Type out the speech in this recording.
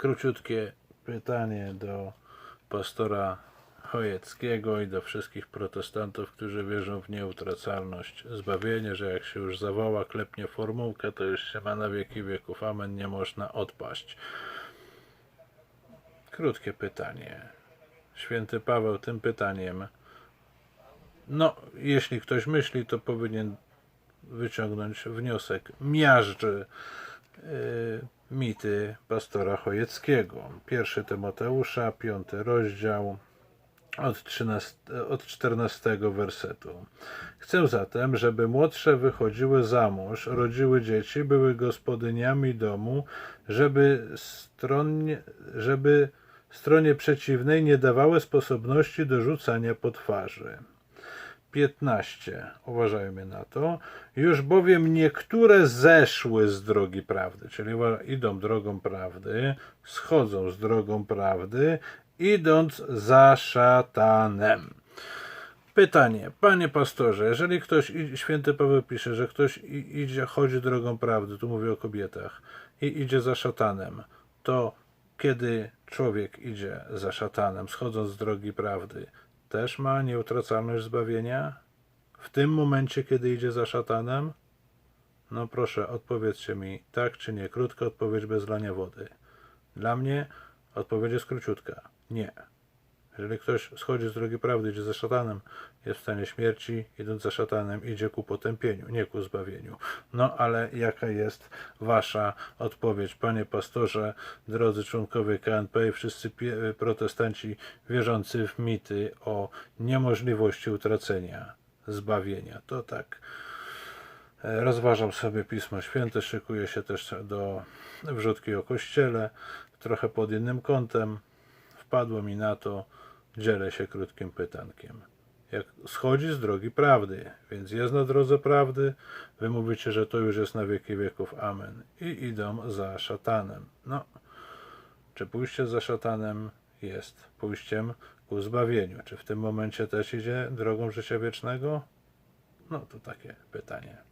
Króciutkie pytanie do pastora Chojeckiego i do wszystkich protestantów, którzy wierzą w nieutracalność zbawienia, że jak się już zawoła, klepnie formułkę, to już się ma na wieki wieków. Amen, nie można odpaść. Krótkie pytanie. Święty Paweł tym pytaniem. No, jeśli ktoś myśli, to powinien wyciągnąć wniosek. Miażdży mity pastora Chojeckiego. Pierwszy Tymoteusza, piąty rozdział, od, 13, od 14 wersetu. Chcę zatem, żeby młodsze wychodziły za mąż, rodziły dzieci, były gospodyniami domu, żeby stronnie, żeby stronie przeciwnej nie dawały sposobności do rzucania po twarzy. 15. Uważajmy na to. Już bowiem niektóre zeszły z drogi prawdy, czyli idą drogą prawdy, schodzą z drogą prawdy, idąc za szatanem. Pytanie, panie pastorze, jeżeli ktoś, święty Paweł pisze, że ktoś idzie, chodzi drogą prawdy, tu mówię o kobietach, i idzie za szatanem, to kiedy człowiek idzie za szatanem, schodząc z drogi prawdy, też ma nieutracalność zbawienia? W tym momencie, kiedy idzie za szatanem? No proszę, odpowiedzcie mi tak czy nie. Krótka odpowiedź bez lania wody. Dla mnie odpowiedź jest króciutka. Nie. Jeżeli ktoś schodzi z drogi prawdy, idzie za szatanem, jest w stanie śmierci, idąc za szatanem, idzie ku potępieniu, nie ku zbawieniu. No ale jaka jest wasza odpowiedź, panie pastorze, drodzy członkowie KNP i wszyscy protestanci wierzący w mity o niemożliwości utracenia zbawienia? To tak. E, Rozważam sobie Pismo Święte, szykuję się też do wrzutki o Kościele, trochę pod innym kątem. Wpadło mi na to, dzielę się krótkim pytankiem. Jak schodzi z drogi prawdy, więc jest na drodze prawdy, wy mówicie, że to już jest na wieki wieków. Amen. I idą za szatanem. No, czy pójście za szatanem jest pójściem ku zbawieniu? Czy w tym momencie też idzie drogą życia wiecznego? No to takie pytanie.